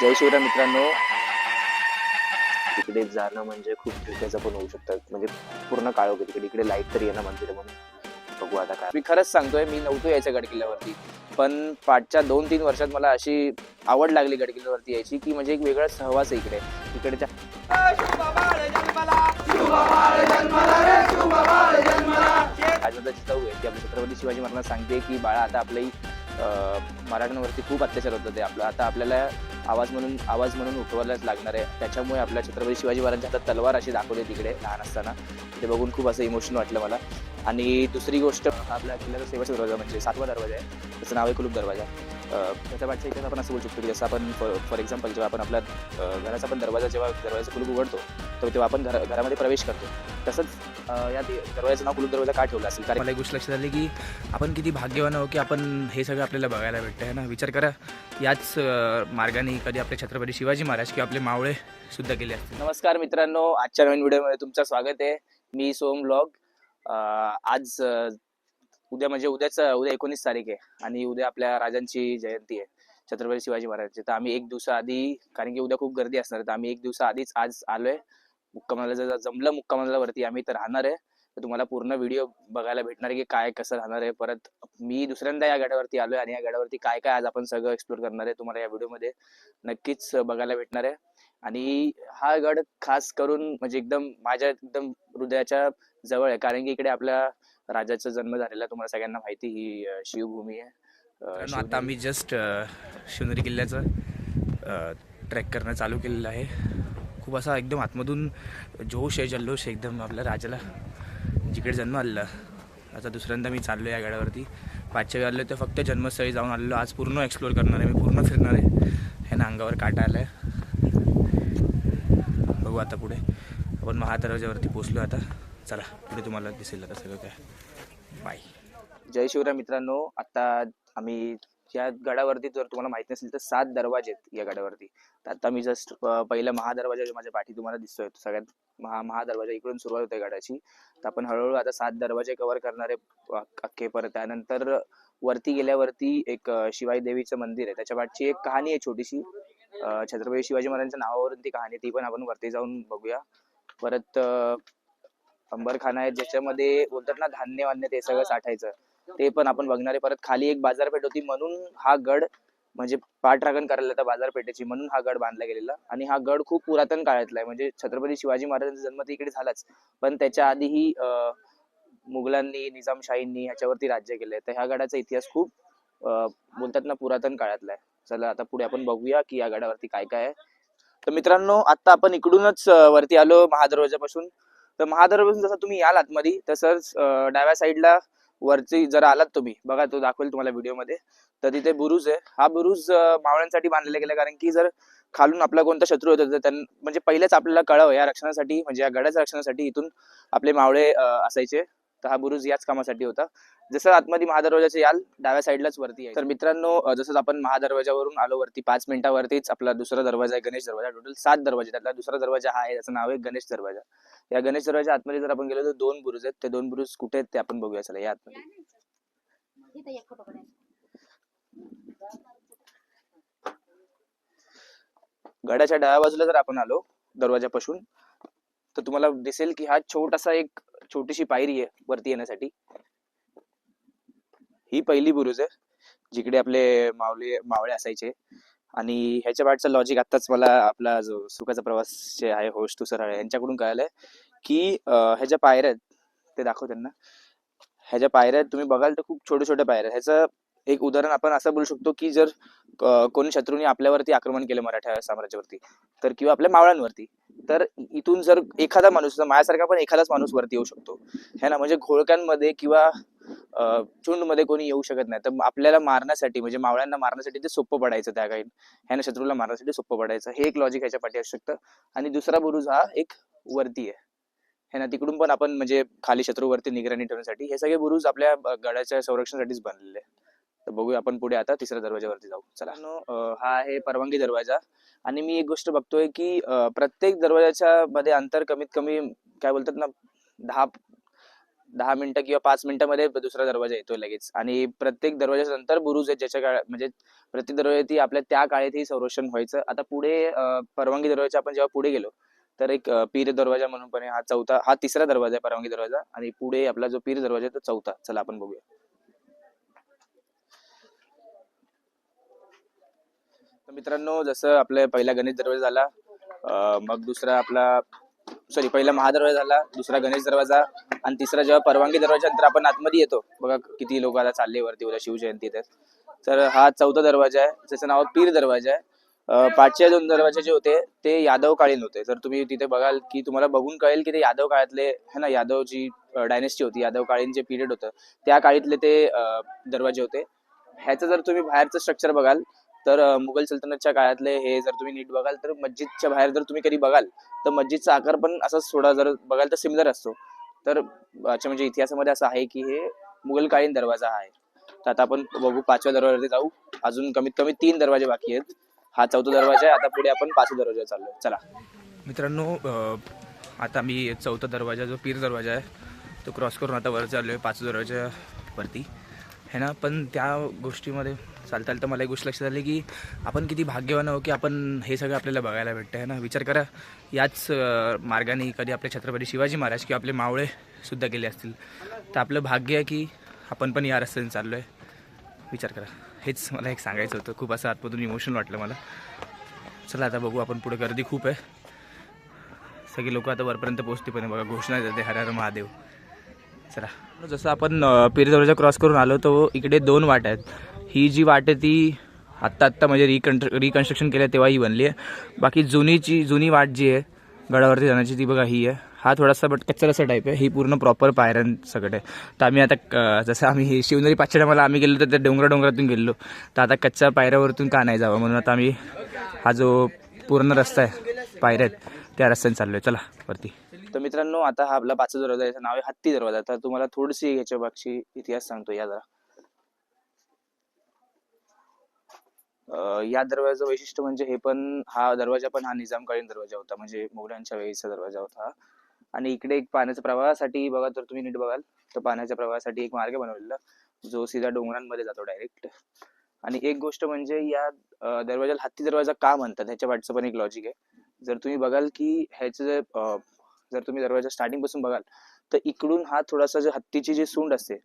जय शिवराय मित्रांनो. तिकडे जाणं म्हणजे खूप धोक्याचं पण होऊ शकतं. म्हणजे पूर्ण काळ होते तिकडे. इकडे लाइट तरी येणं मंदिर म्हणून. बघू आता काय. मी खरंच सांगतोय मी नव्हतो यायचं गडकिल्ल्यावरती. पण पाठच्या दोन तीन वर्षात मला अशी आवड लागली गडकिल्ल्यावरती यायची की म्हणजे एक वेगळा सहवास आहे इकडे. इकडच्या राजमाताची चौ आहे की आपल्या छत्रपती शिवाजी महाराज सांगते की बाळा आता आपली मराठ्यांवरती खूप अत्याचार होत होते. आपलं आता आपल्याला आवाज म्हणून आवाज म्हणून उठवायलाच लागणार आहे. त्याच्यामुळे आपल्या छत्रपती शिवाजी महाराजांच्या हातात तलवार अशी दाखवली तिकडे लहान असताना. ते बघून खूप असं इमोशन वाटलं मला. आणि दुसरी गोष्ट आपल्या किल्ल्याचा सेवाचा दरवाजा म्हणजे सातवा दरवाजा आहे. त्याचं नाव आहे कुलूप दरवाजा. त्याच्या मागच्या इतिहास आपण असं बोलू शकतो की जसं आपण फॉर एक्झाम्पल जेव्हा आपण आपल्या घराचा पण दरवाजा जेव्हा दरवाजा कुलूप उघडतो तर तेव्हा आपण घरा घरामध्ये प्रवेश करतो. तसंच या दरवाजाचं नाव कुलूप दरवाजा का ठेवलं असेल? कारण मला एक गोष्ट लक्षात आली की आपण किती भाग्यवान आहो की आपण हे सगळं आपल्याला बघायला भेटतं आहे ना? विचार करा याच मार्गाने कधी आपले छत्रपती शिवाजी महाराज किंवा आपले मावळे सुद्धा गेले असतील. नमस्कार मित्रांनो आजच्या नवीन व्हिडिओमध्ये तुमचं स्वागत आहे. मी सोम ब्लॉग. आज उद्या म्हणजे उद्याच उद्या एकोणीस तारीख आहे आणि उद्या आपल्या राजांची जयंती आहे छत्रपती शिवाजी महाराजांची. तर आम्ही एक दिवसा आधी कारण की उद्या खूप गर्दी असणार तर आम्ही एक दिवसा आधीच आज आलोय. मुक्कामाला जर जमलं मुक्कामाला वरती आम्ही तर राहणार आहे. तर तुम्हाला पूर्ण व्हिडिओ बघायला भेटणार आहे की काय कसं राहणार आहे. परत मी दुसऱ्यांदा या गाड्यावरती आलोय आणि या गाड्यावरती काय काय आज आपण सगळं एक्सप्लोर करणार आहे तुम्हाला या व्हिडिओमध्ये नक्कीच बघायला भेटणार आहे. आणि हा गड खास करून म्हणजे एकदम माझ्या एकदम हृदयाच्या जवळ आहे. कारण की इकडे आपल्या राजाचा जन्म झालेला तुम्हाला सगळ्यांना माहिती ही शिवभूमी आहे. आता आम्ही जस्ट शिवनेरी किल्ल्याचं ट्रेक करणं चालू केलेलं आहे. खूप असा एकदम आतमधून जोश आहे जल्लोष आहे एकदम आपल्या राजाला. जिकडे जन्म आलेला. आता दुसऱ्यांदा मी चाललो या गाड्यावरती. पाचशे आलो तर फक्त जन्मस्थळी जाऊन आलेलो. आज पूर्ण एक्सप्लोर करणार आहे मी पूर्ण फिरणार आहे. ह्यानं अंगावर काटा आला आहे बघू आता पुढे. आपण महादरवाज्यावरती पोचलो आता. चला पुढे तुम्हाला दिसेल आता सगळं काय. बाय जय शिवराय मित्रांनो आता आम्ही या गडावरती जर तुम्हाला माहीत नसेल तर सात दरवाजे आहेत या गडावरती. तर आता मी जस्ट पहिला महादरवाजा जो माझ्या पाठी तुम्हाला दिसतोय सगळ्यात महा महादरवाजा इकडून सुरुवात होते गडाची. तर आपण हळूहळू आता सात दरवाजे कव्हर करणारे अख्खे परत त्यानंतर वरती गेल्यावरती एक शिवाई देवीचं मंदिर आहे. त्याच्या पाठची एक कहाणी आहे छोटीशी. छत्रपती शिवाजी महाराजांच्या नावावरून ती कहाणी ती पण आपण वरती जाऊन बघूया. परत अंबरखाना आहे ज्याच्यामध्ये बोलतात ना धान्य वान्य ते सगळं साठायचं. ते पण आपण बघणारे. परत खाली एक बाजारपेठ होती. म्हणून हा गड म्हणजे पाठराखण करायला होता बाजारपेठेची. म्हणून हा गड बांधला गेलेला. आणि हा गड खूप पुरातन काळातला आहे. म्हणजे छत्रपती शिवाजी महाराजांचा जन्म तर इकडे झालाच. पण त्याच्या आधीही अं, मुघलांनी निजामशाहींनी ह्याच्यावरती राज्य केलंय. तर ह्या गडाचा इतिहास खूप अं, बोलतात ना पुरातन काळातला आहे. चला आता पुढे आपण बघूया की या गडावरती काय काय आहे. तर मित्रांनो आता आपण इकडूनच वरती आलो महादरवाजापासून. तर महादरवाजापासून जसं तुम्ही याल आतमध्ये तसंच डाव्या साईडला वरती जर आलात तुम्ही बघा तो दाखवेल तुम्हाला व्हिडिओमध्ये. तर तिथे बुरुज आहे. हा बुरुज मावळ्यांसाठी बांधलेला गेला कारण की जर खालून आपला कोणता शत्रू होता तर म्हणजे पहिलेच आपल्याला कळावं या रक्षणासाठी म्हणजे या गडाच्या रक्षणासाठी इथून आपले मावळे असायचे. तर हा बुरुज याच कामासाठी होता. जसं आतमध्ये महादरवाजाचे याल डाव्या साईडलाच वरती आहे. तर मित्रांनो अं, जसंच आपण महादरवाजावरून आलो वरती पाच मिनिटावरतीच आपला दुसरा दरवाजा आहे गणेश दरवाजा. टोटल सात दरवाजे. त्यातला दुसरा दरवाजा हा आहे त्याचं नाव आहे गणेश दरवाजा. या गणेश दरवाजा आतमध्ये जर आपण गेलो तर दोन बुरुज आहेत. ते दोन बुरुज कुठे आहेत ते आपण बघूया. चला या आतमध्ये. गडाच्या डाव्या बाजूला जर आपण आलो दरवाजापासून तर तुम्हाला दिसेल की हा छोटासा एक छोटीशी पायरी आहे वरती येण्यासाठी. ही पहिली बुरुज आहे जिकडे आपले मावळे मावळे असायचे. आणि ह्याच्या बाहेरचं लॉजिक आताच मला आपला जो सुखाचा प्रवास जे आहे होश तुसर आहे यांच्याकडून कळालंय की ह्याच्या पायऱ्या आहेत ते दाखव त्यांना. ह्याच्या पायऱ्या आहेत, तुम्ही बघाल तर खूप छोट्या छोट्या पायऱ्या ह्याचं एक उदाहरण आपण असं बोलू शकतो की जर कोणी शत्रूने आपल्यावरती आक्रमण केलं मराठा साम्राज्यावरती तर किंवा आपल्या मावळ्यांवरती तर इथून जर एखादा माणूस माझ्यासारखा पण एखादाच माणूस वरती येऊ शकतो. है ना? म्हणजे घोळक्यांमध्ये किंवा चुंडमध्ये कोणी येऊ शकत नाही. तर आपल्याला मारण्यासाठी म्हणजे मावळ्यांना मारण्यासाठी ते सोपं पडायचं त्या काही है ना? शत्रूला मारण्यासाठी सोपं पडायचं. हे एक लॉजिक ह्याच्या पाठी असू शकतं. आणि दुसरा बुरुज हा एक वरती आहे. है ना? तिकडून पण आपण म्हणजे खाली शत्रूवरती निगराणी ठेवण्यासाठी हे सगळे बुरुज आपल्या गडाच्या संरक्षणासाठीच बनलेले तर बघूया आपण पुढे आता तिसऱ्या दरवाजावरती जाऊ. चला. हा आहे परवानगी दरवाजा. आणि मी एक गोष्ट बघतोय की प्रत्येक दरवाजाच्या मध्ये अंतर कमीत कमी काय बोलतात ना दहा दहा मिनिटं किंवा पाच मिनिटांमध्ये दुसरा दरवाजा येतो लगेच. आणि प्रत्येक दरवाजाच्या नंतर बुरुज आहेत ज्याच्या काळात म्हणजे प्रत्येक दरवाजा आपल्या त्या काळातही संरक्षण व्हायचं. आता पुढे परवानगी दरवाजा आपण जेव्हा पुढे गेलो तर एक पीर दरवाजा म्हणून पण. हा चौथा हा तिसरा दरवाजा आहे परवानगी दरवाजा. आणि पुढे आपला जो पीर दरवाजा आहे तो चौथा. चला आपण बघूया. तर मित्रांनो जसं आपल्या पहिला गणेश दरवाजा झाला अं, मग दुसरा आपला सॉरी पहिला महादरवाजा झाला दुसरा गणेश दरवाजा आणि तिसरा जेव्हा परवानगी दरवाजा नंतर आपण आतमध्ये येतो. बघा किती लोक आता चालले वरती उद्या शिवजयंती तर. तर हा चौथा दरवाजा आहे ज्याचं नाव पीर दरवाजा आहे. अं, दोन दरवाजे जे होते ते यादव काळीन होते. जर तुम्ही तिथे बघाल की तुम्हाला बघून कळेल की ते यादव काळातले है ना यादव जी डायनेस्टी होती यादव काळीन जे पिरियड होतं त्या काळीतले ते अं, दरवाजे होते. ह्याचं जर तुम्ही बाहेरचं स्ट्रक्चर बघाल तर मुघल सल्तनतच्या काळातले हे जर तुम्ही नीट बघाल तर मस्जिदच्या बाहेर जर तुम्ही कधी बघाल तर मस्जिदचा आकार पण असाच थोडा जर बघाल तर सिमिलर असतो. तर अच्छा म्हणजे इतिहासामध्ये असं आहे की हे मुघलकालीन दरवाजा आहे. तर आता आपण बघू पाचव्या दरवाजावरती जाऊ. अजून कमीत कमी तीन दरवाजे बाकी आहेत. हा चौथा दरवाजा आहे. आता पुढे आपण पाचव्या दरवाजा चाललो चला. मित्रांनो आता मी चौथा दरवाजा जो पीर दरवाजा आहे तो क्रॉस करून आता वर चाललो आहे पाचव्या दरवाजावरती. है ना? पण त्या गोष्टीमध्ये चालता चालता मला एक गोष्ट लक्षात आली की आपण किती भाग्यवान आहो की आपण हे सगळं आपल्याला बघायला भेटतं आहे ना? विचार करा याच मार्गाने कधी आपले छत्रपती शिवाजी महाराज किंवा आपले मावळे सुद्धा गेले असतील. तर आपलं भाग्य आहे की आपण पण या रस्त्याने चाललो आहे विचार करा. हेच मला एक सांगायचं होतं. खूप असं आतमधून इमोशनल वाटलं मला. चला आता बघू आपण पुढे गर्दी खूप आहे. सगळे लोक आता वरपर्यंत पोचते पण बघा घोषणा देते हर हर महादेव. चला. जसं आपण अं, क्रॉस करून आलो तो इकडे दोन वाट आहेत. ही जी वाट आहे ती आत्ता आत्ता म्हणजे रिकन्स्ट्र रिकन्स्ट्रक्शन केलं तेव्हा ही बनली आहे. बाकी जुनीची जुनी वाट जी आहे गडावरती जाण्याची ती बघा ही आहे. हा थोडासा बट कच्चा रस्ता टाईप आहे. ही पूर्ण प्रॉपर पायऱ्यां सगळं आहे. तर आम्ही आता जसं आम्ही शिवनेरी पाचशे मला आम्ही गेलो तर त्या डोंगरा डोंगरातून गेलो तर आता कच्च्या पायऱ्यावरतून का नाही जावं? म्हणून आता आम्ही हा जो पूर्ण रस्ता आहे पायऱ्या आहेत त्या रस्त्याने चाललो आहे चला वरती. तर मित्रांनो आता हा आपला पाचवा दरवाजा याचं नाव आहे हत्ती दरवाजा. तर तुम्हाला थोडीशी ह्याच्या मागची इतिहास सांगतो या जरा. या दरवाजाचं वैशिष्ट्य म्हणजे हे पण हा दरवाजा पण हा निजामकालीन दरवाजा होता. म्हणजे मुघलांच्या वेळीचा दरवाजा होता. आणि इकडे एक पाण्याच्या प्रवाहासाठी बघा तर तुम्ही नीट बघाल तर पाण्याच्या प्रवाहासाठी एक मार्ग बनवलेला. जो सीधा डोंगरांमध्ये जातो डायरेक्ट आणि एक गोष्ट म्हणजे या दरवाजाला हत्ती दरवाजा का म्हणतात? ह्याच्या वाटचं पण एक लॉजिक आहे. जर तुम्ही बघाल की ह्याचं जे जर तुम्ही दरवाजा स्टार्टिंगपासून बघाल तर इकडून हा थोडासा जे हत्तीची जी सूंड असते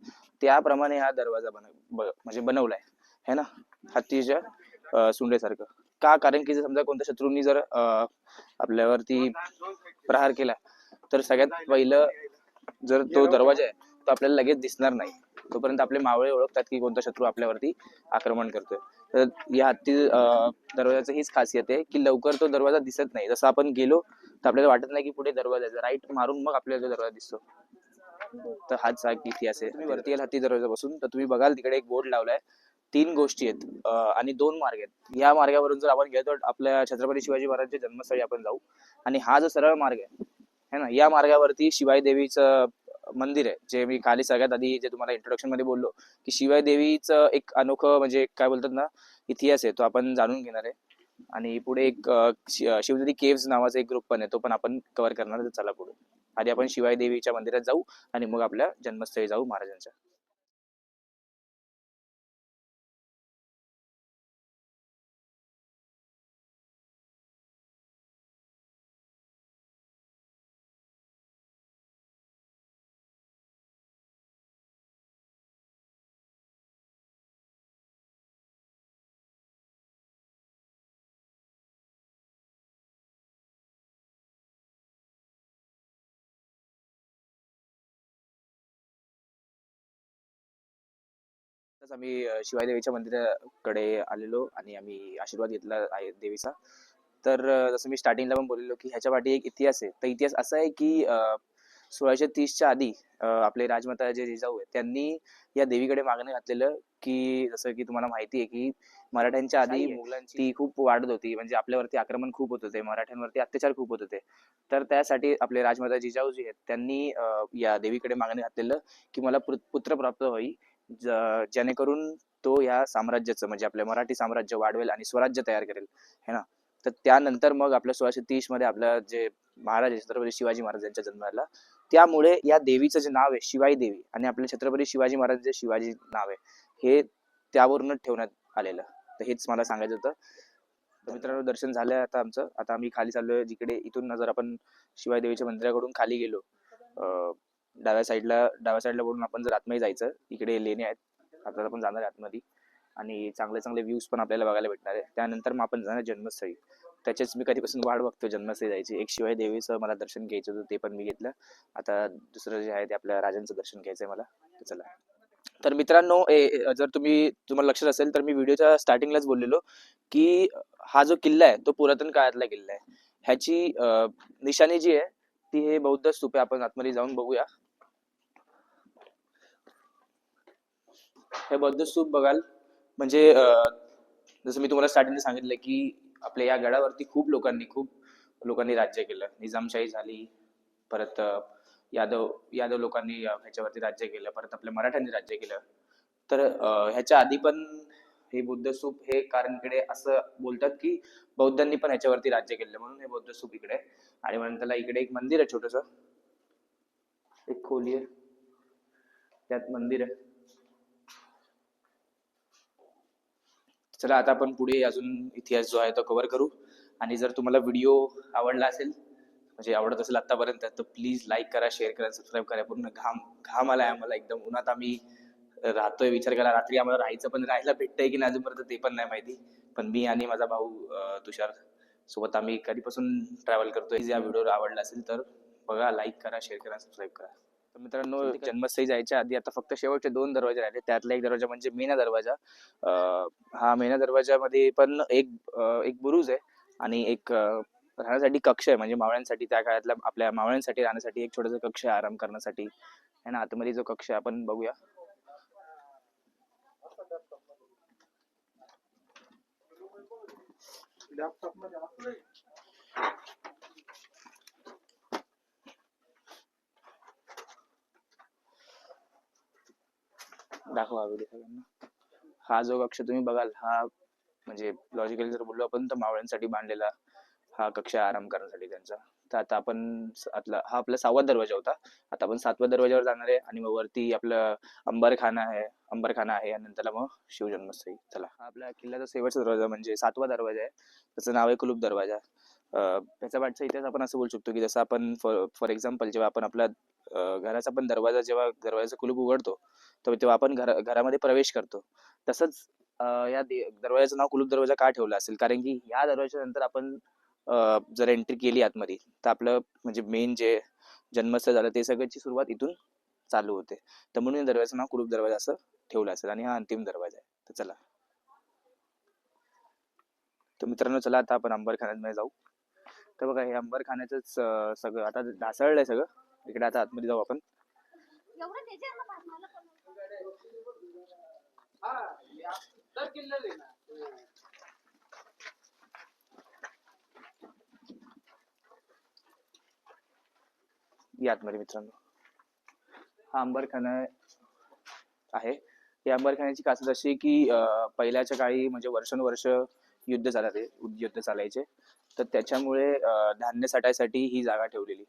त्याप्रमाणे हा दरवाजा बन म्हणजे बनवलाय. है ना? हत्तीच्या सुंडेसारखं. का? कारण की जर समजा कोणत्या शत्रूंनी जर अं, आपल्यावरती प्रहार केला तर सगळ्यात पहिलं जर तो दरवाजा आहे तो आपल्याला लगेच दिसणार नाही. तोपर्यंत आपले मावळे ओळखतात की कोणता शत्रू आपल्यावरती आक्रमण करतोय. तर या हत्ती दरवाजाचं हीच खासियत आहे की लवकर तो दरवाजा दिसत नाही. जसं आपण गेलो तर आपल्याला वाटत नाही की पुढे दरवाजा आहे राईट मारून मग आपल्याला तो दरवाजा दिसतो. तर हाच हा इतिहास आहे. तुम्ही वरती याल हत्ती दरवाजा बसून तर तुम्ही बघाल तिकडे एक बोर्ड लावलाय. तीन गोष्टी आहेत आणि दोन मार्ग आहेत. या मार्गावरून जर आपण गेलो तर आपल्या छत्रपती शिवाजी महाराजांच्या जन्मस्थळी आपण जाऊ. आणि हा जो सरळ मार्ग आहे है ना? या मार्गावरती शिवाई देवीचं मंदिर आहे जे मी खाली सगळ्यात आधी जे तुम्हाला इंट्रोडक्शनमध्ये बोललो की शिवाय देवीचं एक अनोखं म्हणजे काय बोलतात ना इतिहास आहे तो आपण जाणून घेणार आहे. आणि पुढे एक शि- शिवनेरी केव्स नावाचा एक ग्रुप पण आहे तो पण आपण कव्हर करणार चला पुढे. आधी आपण शिवाय देवीच्या मंदिरात जाऊ आणि मग आपल्या जन्मस्थळी जाऊ महाराजांच्या. आताच आम्ही अं, शिवाई देवीच्या मंदिराकडे आलेलो आणि आम्ही आशीर्वाद घेतला आहे देवीचा. तर जसं मी स्टार्टिंगला पण बोललेलो की ह्याच्या पाठी एक इतिहास आहे. तर इतिहास असा आहे की सोळाशे तीसच्या आधी आपले राजमाता जे जिजाऊ आहेत त्यांनी या देवीकडे मागणं घातलेलं की जसं की तुम्हाला माहिती आहे की मराठ्यांच्या आधी मुघलांची ती खूप वाढत होती. म्हणजे आपल्यावरती आक्रमण खूप होत होते मराठ्यांवरती अत्याचार खूप होत होते. तर त्यासाठी आपले राजमाता जिजाऊ जी आहेत त्यांनी या देवीकडे मागणं घातलेलं की मला पुत्र प्राप्त होई. ज- जेणेकरून तो या साम्राज्याचं म्हणजे आपल्या मराठी साम्राज्य वाढवेल आणि स्वराज्य तयार करेल है ना? तर त्यानंतर मग आपल्या सोळाशे तीसमध्ये आपलं जे महाराज छत्रपती शिवाजी महाराज जन्म झाला त्यामुळे या देवीचं जे नाव आहे शिवाई देवी आणि आपल्या छत्रपती शिवाजी महाराज जे शिवाजी नाव आहे हे त्यावरूनच ठेवण्यात आलेलं. तर हेच मला सांगायचं होतं. मित्रांनो दर्शन झालंय आता आमचं. आता आम्ही खाली चाललोय जिकडे इथून जर आपण शिवाई देवीच्या मंदिराकडून खाली गेलो अं, डाव्या साईडला डाव्या साईडला बोलून आपण जर आतमध्ये जायचं इकडे लेणी आहेत. आपल्याला पण जाणार आहे आतमध्ये. आणि चांगले चांगले व्ह्यूज पण आपल्याला बघायला भेटणार आहे. त्यानंतर मग आपण जाणार जन्मस्थळी. त्याच्याच मी कधीपासून वाट बघतो जन्मस्थळी जायची. एक शिवाय देवीचं मला दर्शन घ्यायचं होतं ते पण मी घेतलं. आता दुसरं जे आहे ते आपल्या राजांचं दर्शन घ्यायचंय मला. तर चला. तर मित्रांनो ए- जर तुम्ही तुम्हाला लक्षात असेल तर मी व्हिडिओच्या स्टार्टिंगलाच बोललेलो की हा जो किल्ला आहे तो पुरातन काळातला किल्ला आहे. ह्याची निशाणी जी आहे ती हे बौद्ध स्तूप आहे आपण आतमध्ये जाऊन बघूया. हे बौद्ध स्तूप बघाल. म्हणजे जसं मी तुम्हाला स्टार्टिंगला सांगितलं की आपल्या या गडावरती खूप लोकांनी खूप लोकांनी राज्य केलं. निजामशाही झाली परत यादव यादव लोकांनी ह्याच्यावरती राज्य केलं परत आपल्या मराठ्यांनी राज्य केलं. तर ह्याच्या आधी पण हे बुद्ध स्तूप हे कारण इकडे असं बोलतात की बौद्धांनी पण ह्याच्यावरती राज्य केलं. म्हणून हे बौद्ध स्तूप इकडे आणि म्हणून त्याला इकडे एक मंदिर आहे छोटस. एक खोली आहे. त्यात मंदिर आहे. चला आता आपण पुढे अजून इतिहास जो आहे तो कव्हर करू. आणि जर तुम्हाला व्हिडिओ आवडला असेल म्हणजे आवडत असेल आतापर्यंत तर प्लीज लाईक करा शेअर करा सबस्क्राईब करा. पूर्ण घाम घाम आलाय आम्हाला एकदम. उन्हात आम्ही राहतोय विचार केला रात्री आम्हाला राहायचं पण राहायला भेटतंय की नाही अजूनपर्यंत ते पण नाही माहिती. पण मी आणि माझा भाऊ तुषार सोबत आम्ही कधीपासून ट्रॅव्हल करतोय. या व्हिडिओ आवडला असेल तर बघा लाईक करा शेअर करा सबस्क्राईब करा. तर मित्रांनो जन्मस्थळी जायच्या आधी आता फक्त शेवटचे दोन दरवाजे राहिले. त्यातला एक दरवाजा म्हणजे मेना दरवाजा. हा मेना दरवाजामध्ये पण एक एक बुरुज आहे आणि एक राहण्यासाठी कक्ष आहे. म्हणजे मावळ्यांसाठी त्या काळातल्या आपल्या मावळ्यांसाठी राहण्यासाठी एक छोटासा कक्ष आहे आराम करण्यासाठी. आणि आतमध्ये जो कक्ष आहे आपण बघूया. दाखवा व्हिडिओ सगळ्यांना. हा जो कक्ष तुम्ही बघाल हा म्हणजे लॉजिकली जर बोललो आपण तर मावळ्यांसाठी बांधलेला हा कक्ष आराम करण्यासाठी त्यांचा. तर आता आपण स- आतला हा आपला सहावा दरवाजा होता. आता आपण सातव्या दरवाजावर जाणार आहे आणि मग वरती आपलं अंबरखाना आहे. अंबरखाना आहे आणि नंतरला मग शिवजन्मस्थळी. चला. हा आपला किल्ल्याचा शेवटचा दरवाजा म्हणजे सातवा दरवाजा आहे. त्याचं नाव आहे कुलूप दरवाजा. त्याचा वाटचा इतिहास आपण असं बोलू शकतो की जसं आपण फॉर फॉर एक्झाम्पल जेव्हा आपण आपला घराचा आपण दरवाजा जेव्हा दरवाजाचं कुलूप उघडतो तेव्हा आपण घर घरामध्ये प्रवेश करतो. तसंच या दरवाजाचं नाव कुलूप दरवाजा का ठेवला असेल? कारण की या दरवाजाच्या नंतर आपण जर एंट्री केली आतमध्ये तर आपलं म्हणजे मेन जे जन्मस्थळ झालं ते सगळ्याची सुरुवात इथून चालू होते. तर म्हणून या दरवाजाचं नाव कुलूप दरवाजा असं ठेवलं असेल आणि हा अंतिम दरवाजा आहे. तर चला. तर मित्रांनो चला आता आपण अंबरखान्यात जाऊ. तर बघा हे अंबरखान्याचंच सगळं आता ढासळलंय सगळं. इकडे आता आतमध्ये जाऊ आपण. आतमध्ये मित्रांनो. हा अंबरखाना आहे. या अंबरखान्याची खासियत अशी की अं, पहिल्याच्या काळी म्हणजे वर्षानुवर्ष युद्ध चालते युद्ध चालायचे. तर त्याच्यामुळे धान्य साठायसाठी ही जागा ठेवलेली.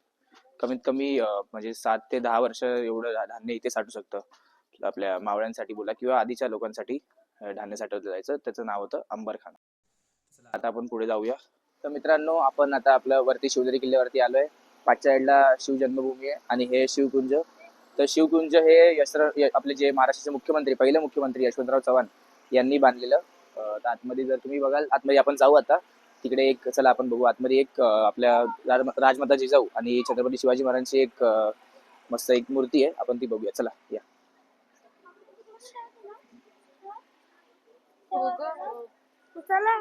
कमीत कमी म्हणजे सात ते दहा वर्ष एवढं धान्य इथे साठू शकतं. आपल्या मावळ्यांसाठी बोला किंवा आधीच्या लोकांसाठी धान्य साठवलं जायचं. त्याचं नाव होतं अंबरखाना. आता आपण पुढे जाऊया. तर मित्रांनो आपण आता आपल्या वरती शिवनेरी किल्ल्यावरती आलोय. पाचच्या साईडला शिव जन्मभूमी आहे आणि हे शिवकुंज. तर शिवकुंज हे यशर आपले जे महाराष्ट्राचे मुख्यमंत्री पहिले मुख्यमंत्री यशवंतराव चव्हाण यांनी बांधलेलं. तर आतमध्ये जर तुम्ही बघाल आतमध्ये आपण जाऊ आता. तिकडे एक चला आपण बघू. आतमध्ये एक आपल्या राज- राजमाता जिजाऊ आणि छत्रपती शिवाजी महाराजांची एक मस्त एक मूर्ती आहे. आपण ती बघूया. चला या. चला.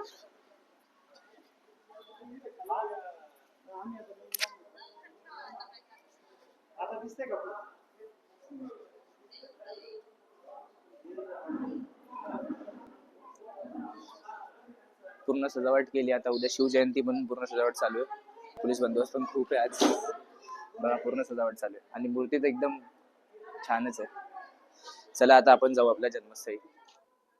पूर्ण सजावट केली. आता उद्या शिवजयंती म्हणून पूर्ण सजावट चालू आहे. पोलीस बंदोबस्त पण खूप आहे आज. बघा पूर्ण सजावट चालू आहे. आणि मूर्ती तर एकदम छानच आहे. चला आता आपण जाऊ आपल्या जन्मस्थळी.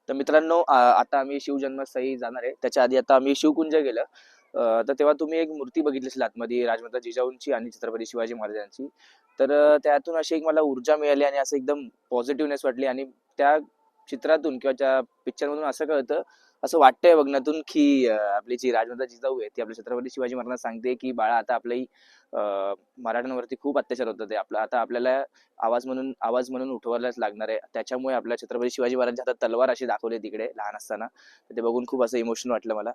तर मित्रांनो आता आम्ही शिवजन्मस्थळी जाणार आहे. त्याच्या आधी आता आम्ही शिवकुंज गेलं. तर तेव्हा तुम्ही एक मूर्ती बघितली असेल आतमध्ये राजमाता जिजाऊंची आणि छत्रपती शिवाजी महाराजांची. तर त्यातून अशी एक मला ऊर्जा मिळाली आणि असं एकदम पॉझिटिव्हनेस वाटली. आणि त्या चित्रातून किंवा त्या पिक्चर मधून असं कळतं असं वाटतंय बघण्यातून की आपली जी राजमाता जिजाऊ आहे ती आपल्या छत्रपती शिवाजी महाराजांना सांगते की बाळा आता आपली मराठ्यांवरती खूप अत्याचार होतात ते आपला आता आपल्याला आवाज म्हणून आवाज म्हणून उठवायलाच लागणार आहे. त्याच्यामुळे आपल्या छत्रपती शिवाजी महाराजांच्या हातात तलवार अशी दाखवली तिकडे लहान असताना. ते बघून खूप असं इमोशन वाटलं मला.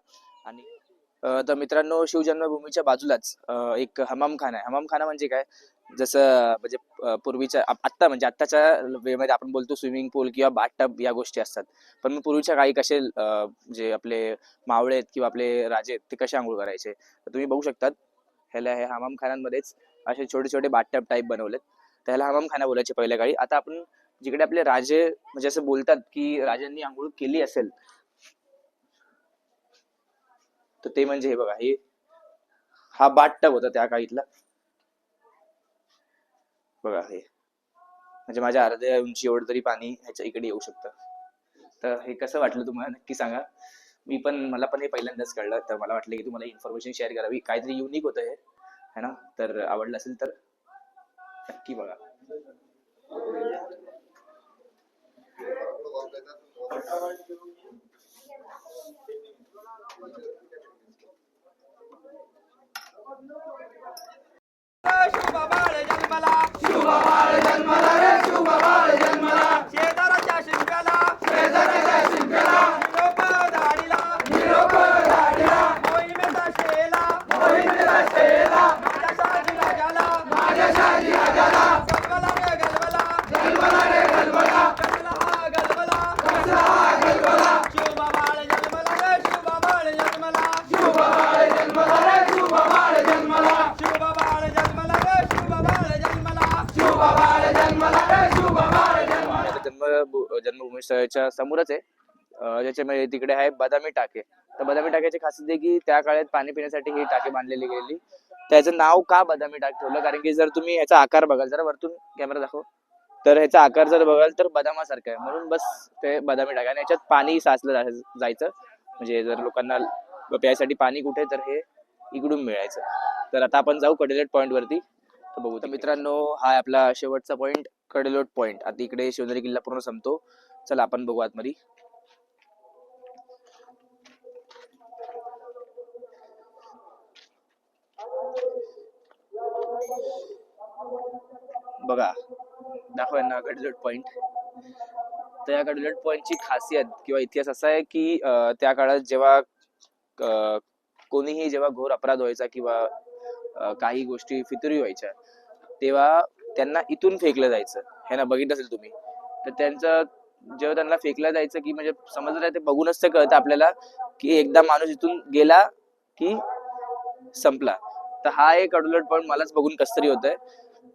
आणि तर मित्रांनो शिवजन्मभूमीच्या बाजूलाच एक हमामखाना आहे. हमामखाना म्हणजे काय? जसं म्हणजे पूर्वीच्या आत्ता म्हणजे आत्ताच्या वेळेमध्ये आपण बोलतो स्विमिंग पूल किंवा बाथटब या गोष्टी असतात. पण मग पूर्वीच्या काळी कसे जे आपले मावळे आहेत किंवा आपले राजे आहेत ते कसे आंघोळ करायचे? तर तुम्ही बघू शकतात ह्याला हे हमामखान्यांमध्येच असे छोटे छोटे बाथटब टाईप बनवलेत. त्याला हमामखाना बोलायचे पहिल्या काळी. आता आपण जिकडे आपले राजे म्हणजे असं बोलतात की राजांनी आंघोळ केली असेल तर ते म्हणजे हे बघा हे हा बाथटब होता त्या काळीतला. बघा हे. म्हणजे माझ्या अर्ध्या उंची एवढं तरी पाणी ह्याच्या इकडे येऊ शकतं. तर हे कसं वाटलं तुम्हाला नक्की सांगा. मी पण मला पण हे पहिल्यांदाच कळलं. तर मला वाटलं की तुम्हाला इन्फॉर्मेशन शेअर करावी. काहीतरी युनिक होतं हे. है ना? तर आवडलं असेल तर नक्की बघा. Thank you. বাবা जन्मभूमी समोरच आहे. ज्याच्यामध्ये तिकडे आहे बदामी टाके. तर बदामी टाक्याची खासियत आहे की त्या काळात पाणी पिण्यासाठी ही टाके बांधलेली गेलेली. त्याचं नाव का बदामी टाक ठेवलं? कारण की जर तुम्ही याचा आकार बघाल जरा वरतून कॅमेरा दाखव. तर ह्याचा आकार जर बघाल तर बदामासारखा आहे. म्हणून बस ते बदामी टाक. आणि याच्यात पाणी साचलं जा- जायचं. म्हणजे जर लोकांना प्यायसाठी पाणी कुठे तर हे इकडून मिळायचं. तर आता आपण जाऊ कडेलोट पॉइंट वरती. बघू. तर मित्रांनो हा आपला शेवटचा पॉइंट कडेलोट पॉइंट आता इकडे शिवनेरी किल्ला पूर्ण संपतो. चला आपण बघू आतमध्ये. बघा दाखव यांना गडलोट पॉइंट तर या गडलोट पॉइंटची खासियत किंवा इतिहास असा आहे की त्या काळात जेव्हा कोणीही जेव्हा घोर अपराध व्हायचा किंवा काही गोष्टी फितुरी व्हायच्या तेव्हा त्यांना इथून फेकलं जायचं. हे ना बघितलं असेल तुम्ही. तर त्यांचं जेव्हा त्यांना फेकलं जायचं की म्हणजे समजलं ते बघूनच ते कळतं आपल्याला की एकदा माणूस इथून गेला की संपला. तर हा एक अडुलट पण मलाच बघून कस तरी होतंय.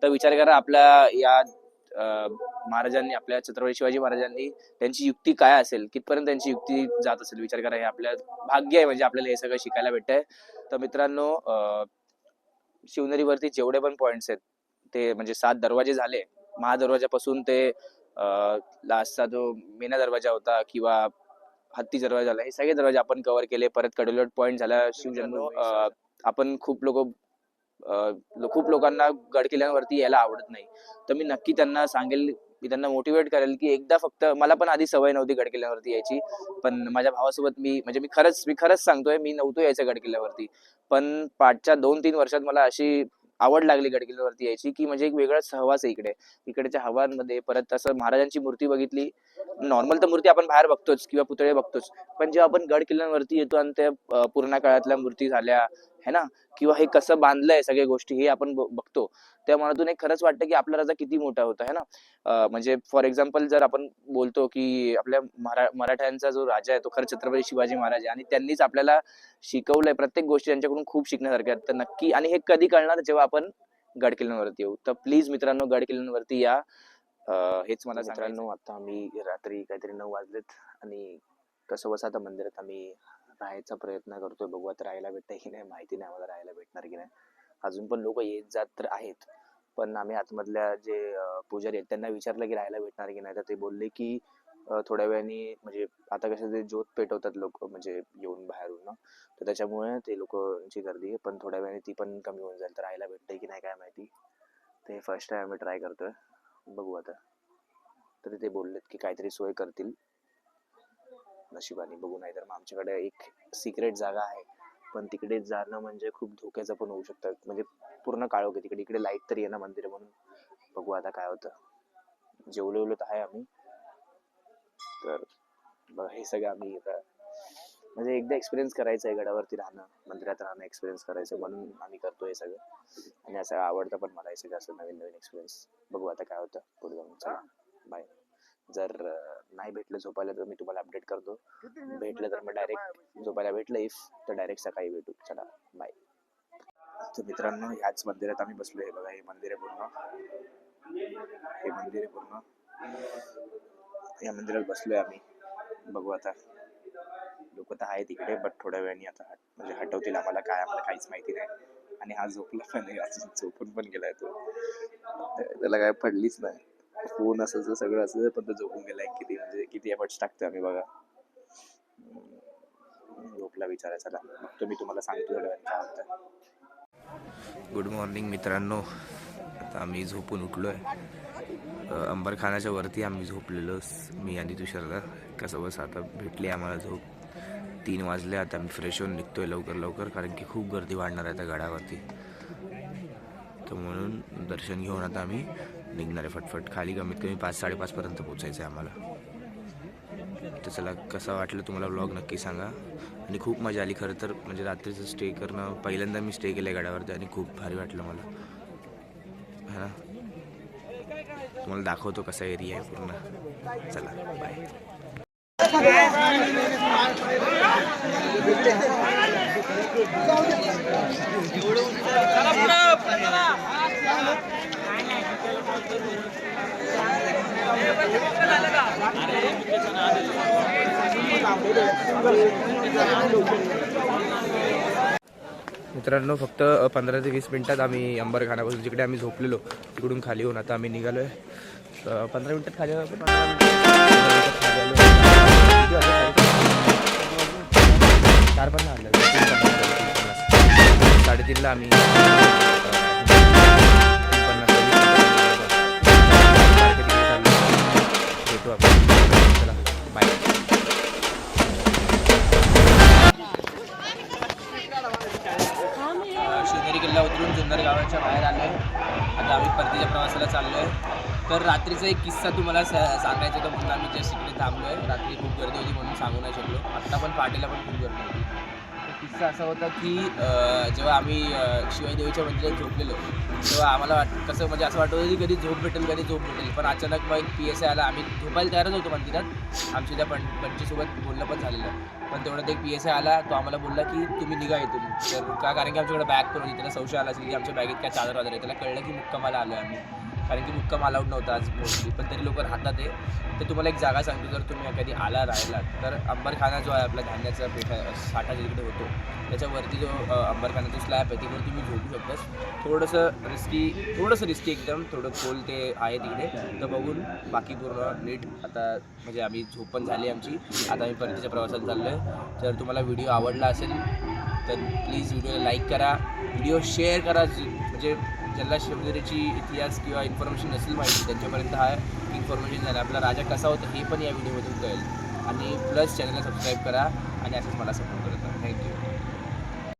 तर विचार करा आपल्या या महाराजांनी आपल्या छत्रपती शिवाजी महाराजांनी त्यांची युक्ती काय असेल कितपर्यंत त्यांची युक्ती जात असेल? विचार करा हे आपल्या भाग्य आहे म्हणजे आपल्याला हे सगळं शिकायला भेटतंय. तर मित्रांनो अं, शिवनेरीवरती जेवढे पण पॉइंट्स आहेत ते म्हणजे सात दरवाजे झाले. महादरवाजापासून ते लास्टचा जो मेना दरवाजा होता किंवा हत्ती दरवाजा झाला हे सगळे दरवाजे आपण कव्हर केले. परत कडलोट पॉइंट झाला शिवजन्म अं, आपण खूप लोक खूप लोकांना गड किल्ल्यांवरती यायला आवडत नाही. तर मी नक्की त्यांना सांगेल मी त्यांना मोटिवेट करेल की एकदा फक्त मला पण आधी सवय नव्हती गड किल्ल्यावरती यायची. पण माझ्या भावासोबत मी म्हणजे मी खरंच मी खरंच सांगतोय मी नव्हतो यायचं गड किल्ल्यावरती. पण पाठच्या दोन तीन वर्षात मला अशी आवड लागली गड किल्ल्यावरती यायची की म्हणजे एक वेगळा सहवास आहे इकडे. इकडच्या हवांमध्ये परत असं महाराजांची मूर्ती बघितली. नॉर्मल तर मूर्ती आपण बाहेर बघतोच किंवा पुतळे बघतोच. पण जेव्हा आपण गड किल्ल्यांवरती येतो आणि त्या पूर्ण काळातल्या मूर्ती झाल्या है ना? किंवा हे कसं बांधलंय सगळ्या गोष्टी हे आपण बघतो. त्या मनातून एक खरंच वाटतं की आपला राजा किती मोठा होता है ना? म्हणजे फॉर एक्झाम्पल जर आपण बोलतो की आपल्या मरा मराठ्यांचा जो राजा आहे तो खरं छत्रपती शिवाजी महाराज आहे आणि त्यांनीच आपल्याला शिकवलंय प्रत्येक गोष्टी त्यांच्याकडून खूप शिकण्यासारख्या तर नक्की आणि हे कधी कळणार जेव्हा आपण गड किल्ल्यांवरती येऊ? तर प्लीज मित्रांनो गड किल्ल्यांवरती या. हेच मला मित्रांनो आता आम्ही रात्री काहीतरी नऊ वाजलेत आणि कसं बस आता मंदिरात आम्ही राहायचा प्रयत्न करतोय बघू आता राहायला भेटतंय की नाही माहिती नाही आम्हाला राहायला भेटणार की नाही. अजून पण लोक येत जात तर आहेत पण आम्ही आतमधल्या जे पुजारी आहेत त्यांना विचारलं की राहायला भेटणार की नाही तर ते बोलले की थोड्या वेळाने म्हणजे आता कसं ते ज्योत पेटवतात लोक म्हणजे येऊन बाहेरून ना तर त्याच्यामुळे ते लोकांची गर्दी आहे पण थोड्या वेळाने ती पण कमी होऊन जाईल तर राहायला भेटते की नाही काय माहिती. ते फर्स्ट टाइम आम्ही ट्राय करतोय बघू आता. तरी ते बोललेत की काहीतरी सोय करतील. नशिबाने बघू नाही तर मग आमच्याकडे एक सिक्रेट जागा आहे. पण तिकडे जाणं म्हणजे खूप धोक्याचं पण होऊ शकतं. म्हणजे पूर्ण काळोख तिकडे इकडे लाइट तरी येणं मंदिर म्हणून. बघू आता काय होतं. जेवलो तर आहे आम्ही. तर बघा हे सगळं आम्ही म्हणजे एकदा एक्सपिरियन्स करायचं आहे गडावरती राहणं. मंदिरात राहणं एक्सपिरियन्स करायचं म्हणून आम्ही करतो हे सगळं. आणि असं आवडतं पण मला हे सगळं असं नवीन नवीन एक्सपिरियन्स बघू आता काय होतं. पुढे जाऊन चला. बाय जर नाही भेटलं झोपायला तर मी तुम्हाला अपडेट करतो. भेटलं तर मग डायरेक्ट झोपायला भेटलं. इफ तर डायरेक्ट सकाळी भेटू. चला बाय तर मित्रांनो ह्याच मंदिरात आम्ही बसलोय बघा हे मंदिर आहे पूर्ण. हे मंदिर आहे पूर्ण. या मंदिरात बसलोय आम्ही. बघू आता. लोक तर आहेत इकडे बट थोड्या वेळाने आता म्हणजे हटवतील आम्हाला काय आम्हाला काहीच माहिती नाही. आणि हा झोपला पण नाही अजून झोपून पण गेलाय तो. त्याला काय पडलीच नाही. फोन असायचं सगळं असं पण तो झोपून गेलाय किती म्हणजे किती एफर्ट्स टाकतो आम्ही बघा. झोपला विचारायचा चला. मग तो मी तुम्हाला सांगतो काय होतं गुड मॉर्निंग मित्रांनो. आता आम्ही झोपून उठलो आहे अंबरखानाच्या वरती आम्ही झोपलेलो मी आणि तुषारला. कसं बस आता भेटली आम्हाला झोप. तीन वाजले आता आम्ही फ्रेश होऊन निघतोय लवकर लवकर कारण की खूप गर्दी वाढणार आहे त्या गडावरती. तर म्हणून दर्शन घेऊन आता आम्ही निघणार आहे फटफट. खाली कमीत कमी पाच साडेपाचपर्यंत पोचायचं आहे आम्हाला. तर चला कसं वाटलं तुम्हाला ब्लॉग नक्की सांगा. आणि खूप मजा आली. खरं तर म्हणजे रात्रीचं स्टे करणं पहिल्यांदा मी स्टे केलं आहे गाड्यावरती आणि खूप भारी वाटलं मला. है ना? तुम्हाला दाखवतो कसा एरिया आहे पूर्ण. चला बाय मित्रांनो फक्त पंधरा ते वीस मिनिटात आम्ही अंबरखानापासून जिकडे आम्ही झोपलेलो तिकडून खाली होऊन आता आम्ही निघालो आहे पंधरा मिनिटात खाली पंधरा मिनिटात चार पण पन्नास. साडेतीनला आम्ही तर रात्रीचा एक किस्सा तुम्हाला स सांगायचा होता म्हणून आम्ही जस्ट इकडे थांबलो आहे रात्री खूप गर्दी होती म्हणून सांगू नाही शकलो. आत्ता पण पार्टीला पण खूप गर्दी होती. किस्सा असा होता की जेव्हा आम्ही शिवाजीदेवीच्या मंदिरात झोपलेलो तेव्हा आम्हाला वाट कसं म्हणजे असं वाटत होतं की कधी झोप भेटेल कधी झोप भेटेल. पण अचानक मग पी एस आय आला. आम्ही झोपायला तयारच होतो मंदिरात. आमच्या त्या पण पंचीसोबत बोलणं पण झालेलं. पण तेवढ्यात एक पी एस आय आला. तो आम्हाला बोलला की तुम्ही निघा इथून. तर का कारण की आमच्याकडे बॅग पण होती. त्याला संशय आला असेल की आमच्या बॅगेत काय चादर वादर आहे. त्याला कळलं की मुक्कामाला आलो आम्ही. कारण की मुक्काम अलाउड नव्हता आज मोस्टली पण तरी लोक राहतात आहे तर तुम्हाला एक जागा सांगतो जर तुम्ही कधी आला राहिला तर अंबरखाना जो आहे आपला धान्याचा पेठा साठा जिकडे होतो त्याच्यावरती जो अ, अंबरखानाचा स्लॅब आहे तिकडे तुम्ही झोपू शकतास. थोडंसं रिस्की थोडंसं रिस्की एकदम थोडं खोल ते आहे तिकडे. तर बघून बाकी पूर्ण नीट आता म्हणजे आम्ही झोप पण झाली आमची. आता आम्ही परतीच्या प्रवासात चाललो आहे जर तुम्हाला व्हिडिओ आवडला असेल तर प्लीज व्हिडिओला लाईक करा. व्हिडिओ शेअर करा म्हणजे ज्यांना शिवनेरीची इतिहास किंवा इन्फॉर्मेशन नसेल माहिती त्यांच्यापर्यंत हा इन्फॉर्मेशन झाला. आपला राजा कसा होता हे पण या व्हिडिओमधून कळेल. आणि प्लस चॅनलला सबस्क्राईब करा आणि असंच मला सपोर्ट करत